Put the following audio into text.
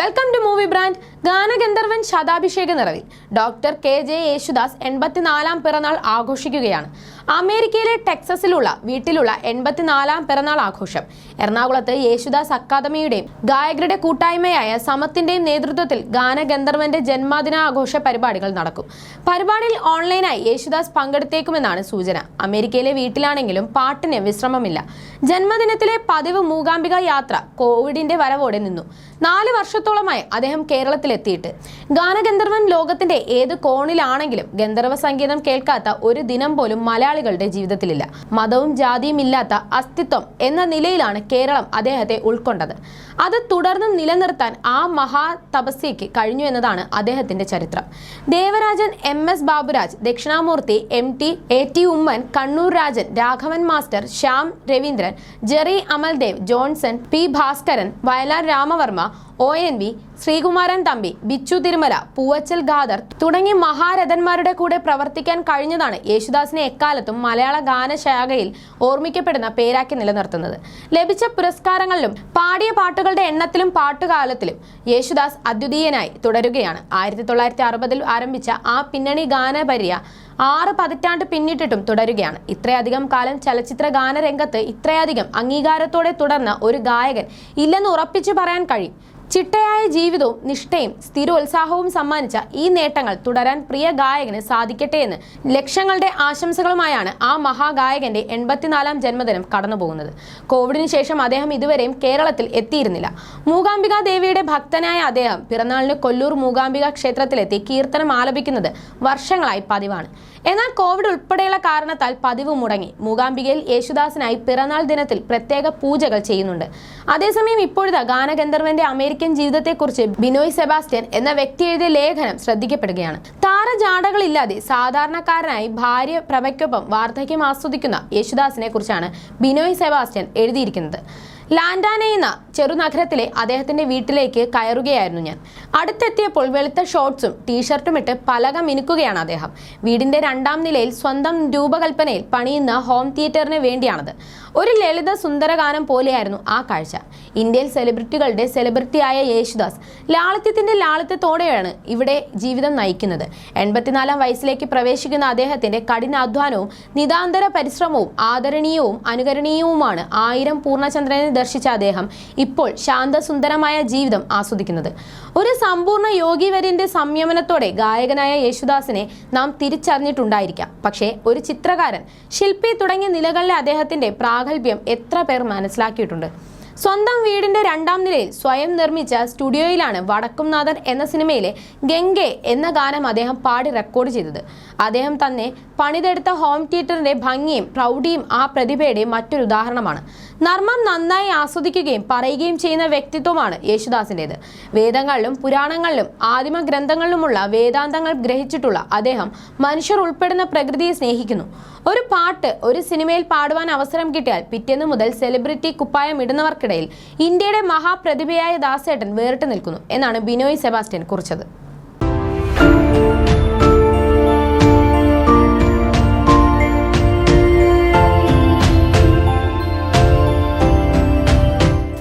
Welcome to movie brand ഗാനഗന്ധർവൻ ശതാഭിഷേക നിറവിൽ ഡോക്ടർ കെ ജെ യേശുദാസ് എൺപത്തിനാലാം പിറന്നാൾ ആഘോഷിക്കുകയാണ്. അമേരിക്കയിലെ ടെക്സസിലുള്ള വീട്ടിലുള്ള എൺപത്തിനാലാം പിറന്നാൾ ആഘോഷം. എറണാകുളത്ത് യേശുദാസ് അക്കാദമിയുടെയും ഗായകരുടെ കൂട്ടായ്മയായ സമത്തിന്റെയും നേതൃത്വത്തിൽ ഗാനഗന്ധർവന്റെ ജന്മദിനാഘോഷ പരിപാടികൾ നടക്കും. പരിപാടിയിൽ ഓൺലൈനായി യേശുദാസ് പങ്കെടുത്തേക്കുമെന്നാണ് സൂചന. അമേരിക്കയിലെ വീട്ടിലാണെങ്കിലും പാട്ടിന് വിശ്രമമില്ല. ജന്മദിനത്തിലെ പതിവ് മൂകാംബിക യാത്ര കോവിഡിന്റെ വരവോടെ നിന്നു. നാല് വർഷത്തോളമായി അദ്ദേഹം കേരളത്തിലെത്തിയിട്ട്. ഗാനഗന്ധർവൻ ലോകത്തിന്റെ ഏത് കോണിലാണെങ്കിലും ഗന്ധർവ സംഗീതം കേൾക്കാത്ത ഒരു ദിനം പോലും മലയാളികളുടെ ജീവിതത്തിലില്ല. മതവും ജാതിയും ഇല്ലാത്ത അസ്തിത്വം എന്ന നിലയിലാണ് കേരളം അദ്ദേഹത്തെ ഉൾക്കൊണ്ടത്. അത് തുടർന്ന് നിലനിർത്താൻ ആ മഹാ തപസ്യയ്ക്ക് കഴിഞ്ഞു എന്നതാണ് അദ്ദേഹത്തിന്റെ ചരിത്രം. Devarajan M S Baburaj Dakshinamoorthy M T A T Umman Kannur Rajan Raghavan master Shyam Raveendran Jerry Amaldev Johnson P Bhaskaran Vayalar Ramavarma O N V Sreekumaran Thampi Bichu Thirumala Poovachal Khader തുടങ്ങി മഹാരഥന്മാരുടെ കൂടെ പ്രവർത്തിക്കാൻ കഴിഞ്ഞതാണ് യേശുദാസിനെ എക്കാലത്തും മലയാള ഗാനശാഖയിൽ ഓർമ്മിക്കപ്പെടുന്ന പേരാക്കി നിലനിർത്തുന്നത്. ലഭിച്ച പുരസ്കാരങ്ങളിലും പാടിയ പാട്ടുകളുടെ എണ്ണത്തിലും പാട്ടുകാലത്തിലും യേശുദാസ് അദ്വിതീയനായി തുടരുകയാണ്. ആയിരത്തി തൊള്ളായിരത്തി അറുപതിൽ ആരംഭിച്ച ആ പിന്നണി ഗാനപര്യ ആറ് പതിറ്റാണ്ട് പിന്നിട്ടിട്ടും തുടരുകയാണ്. ഇത്രയധികം കാലം ചലച്ചിത്ര ഗാനരംഗത്ത് ഇത്രയധികം അംഗീകാരത്തോടെ തുടർന്ന ഒരു ഗായകൻ ഇല്ലെന്ന് ഉറപ്പിച്ചു പറയാൻ കഴിയും. ചിട്ടയായ ജീവിതവും നിഷ്ഠയും സ്ഥിരോത്സാഹവും സമ്മാനിച്ച ഈ നേട്ടങ്ങൾ തുടരാൻ പ്രിയ ഗായകന് സാധിക്കട്ടെ എന്ന് ലക്ഷങ്ങളുടെ ആശംസകളുമായാണ് ആ മഹാഗായകന്റെ എൺപത്തിനാലാം ജന്മദിനം കടന്നുപോകുന്നത്. കോവിഡിന് ശേഷം അദ്ദേഹം ഇതുവരെയും കേരളത്തിൽ എത്തിയിരുന്നില്ല. മൂകാംബിക ദേവിയുടെ ഭക്തനായ അദ്ദേഹം പിറന്നാളിന് കൊല്ലൂർ മൂകാംബിക ക്ഷേത്രത്തിലെത്തി കീർത്തനം ആലപിക്കുന്നത് വർഷങ്ങളായി പതിവാണ്. എന്നാൽ കോവിഡ് ഉൾപ്പെടെയുള്ള കാരണത്താൽ പതിവ് മുടങ്ങി. മൂകാംബികയിൽ യേശുദാസിനായി പിറന്നാൾ ദിനത്തിൽ പ്രത്യേക പൂജകൾ ചെയ്യുന്നുണ്ട്. അതേസമയം ഇപ്പോഴത്തെ ഗാനഗന്ധർവന്റെ അമേരിക്കൻ ജീവിതത്തെക്കുറിച്ച് ബിനോയ് സെബാസ്റ്റ്യൻ എന്ന വ്യക്തി എഴുതിയ ലേഖനം ശ്രദ്ധിക്കപ്പെടുകയാണ്. താരജാടകളില്ലാതെ സാധാരണക്കാരനായി ഭാര്യ പ്രഭയ്ക്കൊപ്പം വാർദ്ധക്യം ആസ്വദിക്കുന്ന യേശുദാസിനെ കുറിച്ചാണ് ബിനോയ് സെബാസ്റ്റ്യൻ എഴുതിയിരിക്കുന്നത്. ലാൻഡാന എന്ന ചെറുനഗരത്തിലെ അദ്ദേഹത്തിന്റെ വീട്ടിലേക്ക് കയറുകയായിരുന്നു ഞാൻ. അടുത്തെത്തിയപ്പോൾ വെളുത്ത ഷോർട്സും ടീഷർട്ടും ഇട്ട് പലക മിനുക്കുകയാണ് അദ്ദേഹം. വീടിന്റെ രണ്ടാം നിലയിൽ സ്വന്തം രൂപകൽപ്പനയിൽ പണിയുന്ന ഹോം തിയേറ്ററിന് വേണ്ടിയാണത്. ഒരു ലളിത സുന്ദരഗാനം പോലെയായിരുന്നു ആ കാഴ്ച. ഇന്ത്യയിൽ സെലിബ്രിറ്റികളുടെ സെലിബ്രിറ്റിയായ യേശുദാസ് ലാളിത്യത്തിന്റെ ലാളിത്യത്തോടെയാണ് ഇവിടെ ജീവിതം നയിക്കുന്നത്. എൺപത്തിനാലാം വയസ്സിലേക്ക് പ്രവേശിക്കുന്ന അദ്ദേഹത്തിന്റെ കഠിനാധ്വാനവും നിതാന്തര പരിശ്രമവും ആദരണീയവും അനുകരണീയവുമാണ് ആയിരം പൂർണചന്ദ്രനെ ദർശിച്ച അദ്ദേഹം ഇപ്പോൾ ശാന്തസുന്ദരമായ ജീവിതം ആസ്വദിക്കുന്നത്. ഒരു സമ്പൂർണ യോഗിവര്യന്റെ സംയമനത്തോടെ ഗായകനായ യേശുദാസിനെ നാം തിരിച്ചറിഞ്ഞിട്ടുണ്ടായിരിക്കാം. പക്ഷേ ഒരു ചിത്രകാരൻ ശില്പി തുടങ്ങിയ നിലകളിലെ അദ്ദേഹത്തിന്റെ പ്രാഗൽഭ്യം എത്ര പേർ മനസ്സിലാക്കിയിട്ടുണ്ട്? സ്വന്തം വീടിന്റെ രണ്ടാം നിലയിൽ സ്വയം നിർമ്മിച്ച സ്റ്റുഡിയോയിലാണ് വടക്കുംനാഥൻ എന്ന സിനിമയിലെ ഗംഗെ എന്ന ഗാനം അദ്ദേഹം പാടി റെക്കോർഡ് ചെയ്തത്. അദ്ദേഹം തന്നെ പണിതെടുത്ത ഹോം തിയേറ്ററിന്റെ ഭംഗിയും പ്രൗഢിയും ആ പ്രതിഭയുടെ മറ്റൊരു ഉദാഹരണമാണ്. നർമ്മം നന്നായി ആസ്വദിക്കുകയും പറയുകയും ചെയ്യുന്ന വ്യക്തിത്വമാണ് യേശുദാസിന്റെത് വേദങ്ങളിലും പുരാണങ്ങളിലും ആദിമ ഗ്രന്ഥങ്ങളിലുമുള്ള വേദാന്തങ്ങൾ ഗ്രഹിച്ചിട്ടുള്ള അദ്ദേഹം മനുഷ്യർ ഉൾപ്പെടുന്ന പ്രകൃതിയെ സ്നേഹിക്കുന്നു. ഒരു പാട്ട് ഒരു സിനിമയിൽ പാടുവാൻ അവസരം കിട്ടിയാൽ പിറ്റേന്ന് മുതൽ സെലിബ്രിറ്റി കുപ്പായം ഇന്ത്യയുടെ മഹാപ്രതിഭയായ ദാസേട്ടൻ വേറിട്ട് നിൽക്കുന്നു എന്നാണ് ബിനോയ് സെബാസ്റ്റ്യൻ കുറിച്ചത്.